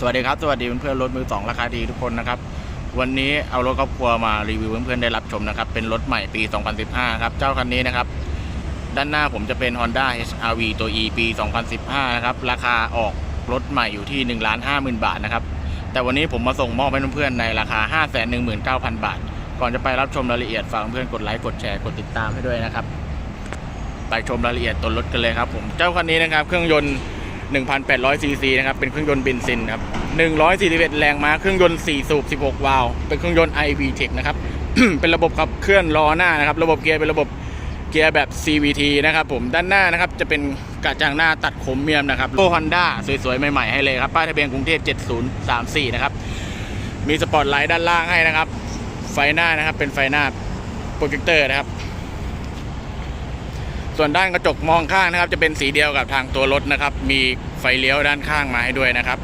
สวัสดีครับ สวัสดีเพื่อนๆรถมือสองราคาดีทุกคนนะครับ วันนี้เอารถครอบครัวมารีวิวเพื่อนๆได้รับชมนะครับ เป็นรถใหม่ปี 2015 ครับ เจ้าคันนี้นะครับ ด้านหน้าผมจะเป็น Honda HR-V ตัว E ปี 2015 นะครับ ราคาออกรถใหม่อยู่ที่ 1 5 0 0 0 0 บาทนะครับ แต่วันนี้ผมมาส่งมอบให้เพื่อนๆในราคา 5 1 9 0 0 0 บาท ก่อนจะไปรับชมรายละเอียดฝากเพื่อนๆกดไลค์กดแชร์กดติดตามให้ด้วยนะครับ ไปชมรายละเอียดตัวรถกันเลยครับผม เจ้าคันนี้นะครับ เครื่องยนต์ 1,800ซีซีนะครับ เป็นเครื่องยนต์เบนซินครับ141 แรงม้า เครื่องยนต์ 4 สูบ 16 วาล์ว เป็นเครื่องยนต์ iV Tech นะครับ เป็นระบบขับเคลื่อนล้อหน้านะครับ ระบบเกียร์เป็นระบบเกียร์แบบ CVT นะครับผม ด้านหน้านะครับจะเป็นกระจังหน้าตัดขมเมียมนะครับโลฮอนด้าสวยๆ ใหม่ๆ ให้เลยครับ ป้ายทะเบียนกรุงเทพ 7034 นะครับ มีสปอตไลท์ด้านล่างให้นะครับ ไฟหน้านะครับ เป็นไฟหน้าโปรเจคเตอร์นะครับ ส่วนด้านกระจกมองข้างนะครับ จะเป็นสีเดียวกับทางตัวรถนะครับ มีไฟเลี้ยวด้านข้างมาให้ด้วยนะครับ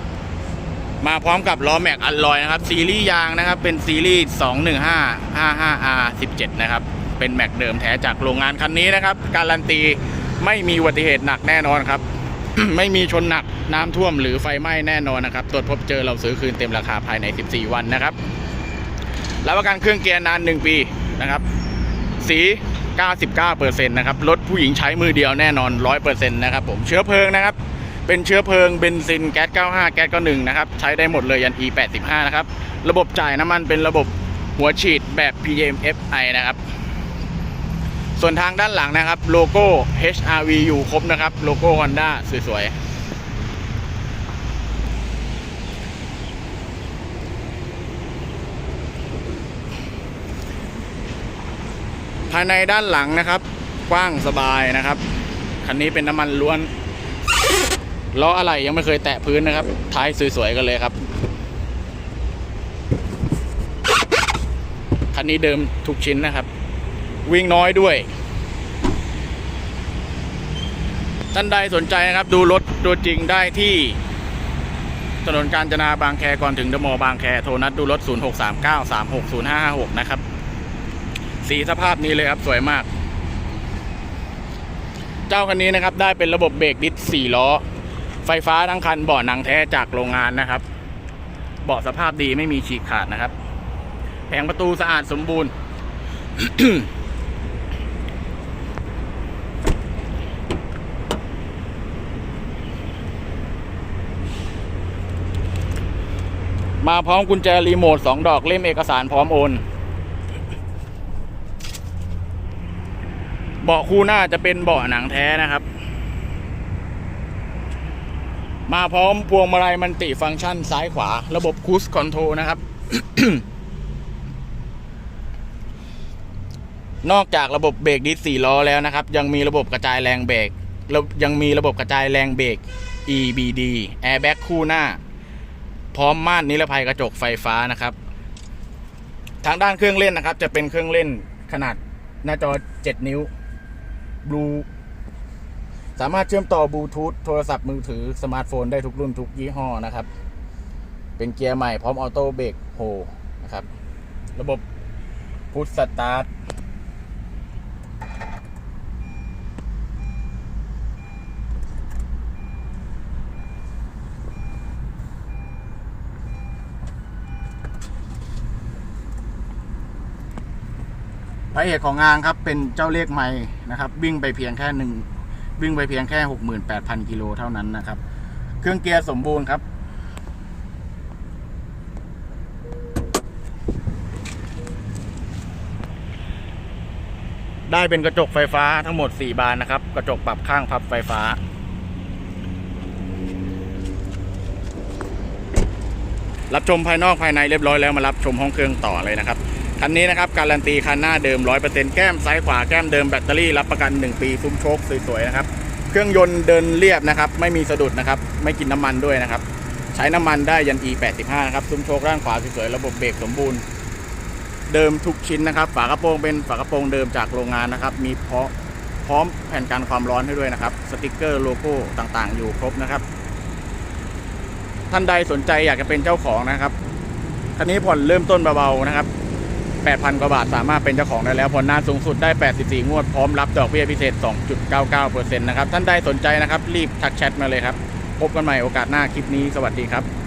มาพร้อมกับล้อแม็กอัลลอยนะครับ ซีรีส์ยางนะครับ เป็นซีรีส์ 215 55R17 นะครับ เป็นแม็กเดิมแท้จากโรงงานคันนี้นะครับ การันตีไม่มีอุบัติเหตุหนักแน่นอนครับ ไม่มีชนหนักน้ำท่วมหรือไฟไหม้แน่นอนนะครับตรวจพบเจอเราซื้อคืนเต็มราคาภายใน 14 วันนะครับรับประกันเครื่องเกียร์นาน 1 ปีนะครับ สี 99%นะครับรถผู้หญิงใช้มือเดียวแน่นอน 100%นะครับผมเชื้อเพลิงนะครับ เป็นเชื้อเพลิงเบนซินแก๊ส 95 แก๊ส91นะครับ ใช้ได้หมดเลยยัน E85 นะครับ ระบบจ่ายน้ำมันเป็นระบบหัวฉีดแบบ PMFI นะครับ ส่วนทางด้านหลังนะครับ โลโก้ HRV อยู่ครบนะครับ โลโก้ Honda สวยๆ ภายในด้านหลังนะครับ กว้างสบายนะครับ คันนี้เป็นน้ำมันล้วนล้ออะไรยังไม่เคยแตะพื้นนะครับ ท้ายสวยๆกันเลยครับ คันนี้เดิมทุกชิ้นนะครับ วิ่งน้อยด้วย ท่านใดสนใจนะครับ ดูรถตัวจริงได้ที่ถนนกาญจนาบางแคก่อนถึงเดอะมอลล์บางแค โทรนัดดูรถ 0639360556 นะครับ สีสภาพนี้เลยครับสวยมาก เจ้าคันนี้นะครับ ได้เป็นระบบเบรกดิสสี่ล้อ ไฟฟ้าทั้งคันเบาะหนังแท้จากโรงงานนะครับเบาะสภาพดีไม่มีฉีกขาดนะครับ แผงประตูสะอาดสมบูรณ์ มาพร้อมกุญแจรีโมทสองดอกเล่มเอกสารพร้อมโอน เบาะคู่หน้าจะเป็นเบาะหนังแท้นะครับ มาพร้อมพวงมาลัยมันติฟังก์ชันซ้ายขวา ระบบคูสคอนโทรนะครับ นอกจากระบบเบรกดิสสี่ล้อแล้วนะครับ ยังมีระบบกระจายแรงเบรกแล้วยังมีระบบกระจายแรงเบรก EBD Airbag คู่หน้า พร้อมม่านนิรภัยกระจกไฟฟ้านะครับ ทางด้านเครื่องเล่นนะครับ จะเป็นเครื่องเล่นขนาดหน้าจอ 7 นิ้ว บลูสามารถเชื่อมต่อบลูทูธโทรศัพท์มือถือสมาร์ทโฟนได้ทุกรุ่นทุกยี่ห้อนะครับ เป็นเกียร์ใหม่พร้อมออโต้เบรกโฮนะครับ ระบบพุทสตาร์ท สาเหตุของงานครับเป็นเจ้าเลขไม่นะครับวิ่งไปเพียงแค่หนึ่งวิ่งไปเพียงแค่หกหมื่นแปดพันกิโลเท่านั้นนะครับ เครื่องเกียร์สมบูรณ์ครับ ได้เป็นกระจกไฟฟ้าทั้งหมด 4 บานนะครับ กระจกปรับข้างพับไฟฟ้า รับชมภายนอกภายในเรียบร้อยแล้วมารับชมห้องเครื่องต่อเลยนะครับ คันนี้นะครับการันตีคันหน้าเดิม 100%แก้มซ้ายขวาแก้มเดิมแบตเตอรี่รับประกัน 1 ปีซุ้มโชคสวยๆนะครับเครื่องยนต์เดินเรียบนะครับไม่มีสะดุดนะครับไม่กินน้ำมันด้วยนะครับใช้น้ำมันได้ยัน E85 นะครับซุ้มโชคด้านขวาสวยๆระบบเบรกสมบูรณ์ เดิมทุกชิ้นนะครับ ฝากระโปรงเป็นฝากระโปรงเดิมจากโรงงานนะครับมีพร้อมพร้อมแผ่นกันความร้อนให้ด้วยนะครับสติกเกอร์โลโก้ต่างๆ อยู่ครบนะครับ ท่านใดสนใจอยากจะเป็นเจ้าของนะครับคันนี้ผ่อนเริ่มต้นเบาๆนะครับ 8,000 กว่าบาท สามารถเป็นเจ้าของได้แล้วผ่อนนานสูงสุดได้ 84 งวด พร้อมรับดอกเบี้ยพิเศษ 2.99%นะครับ ท่านใดสนใจนะครับ รีบทักแชทมาเลยครับ พบกันใหม่โอกาสหน้าคลิปนี้ สวัสดีครับ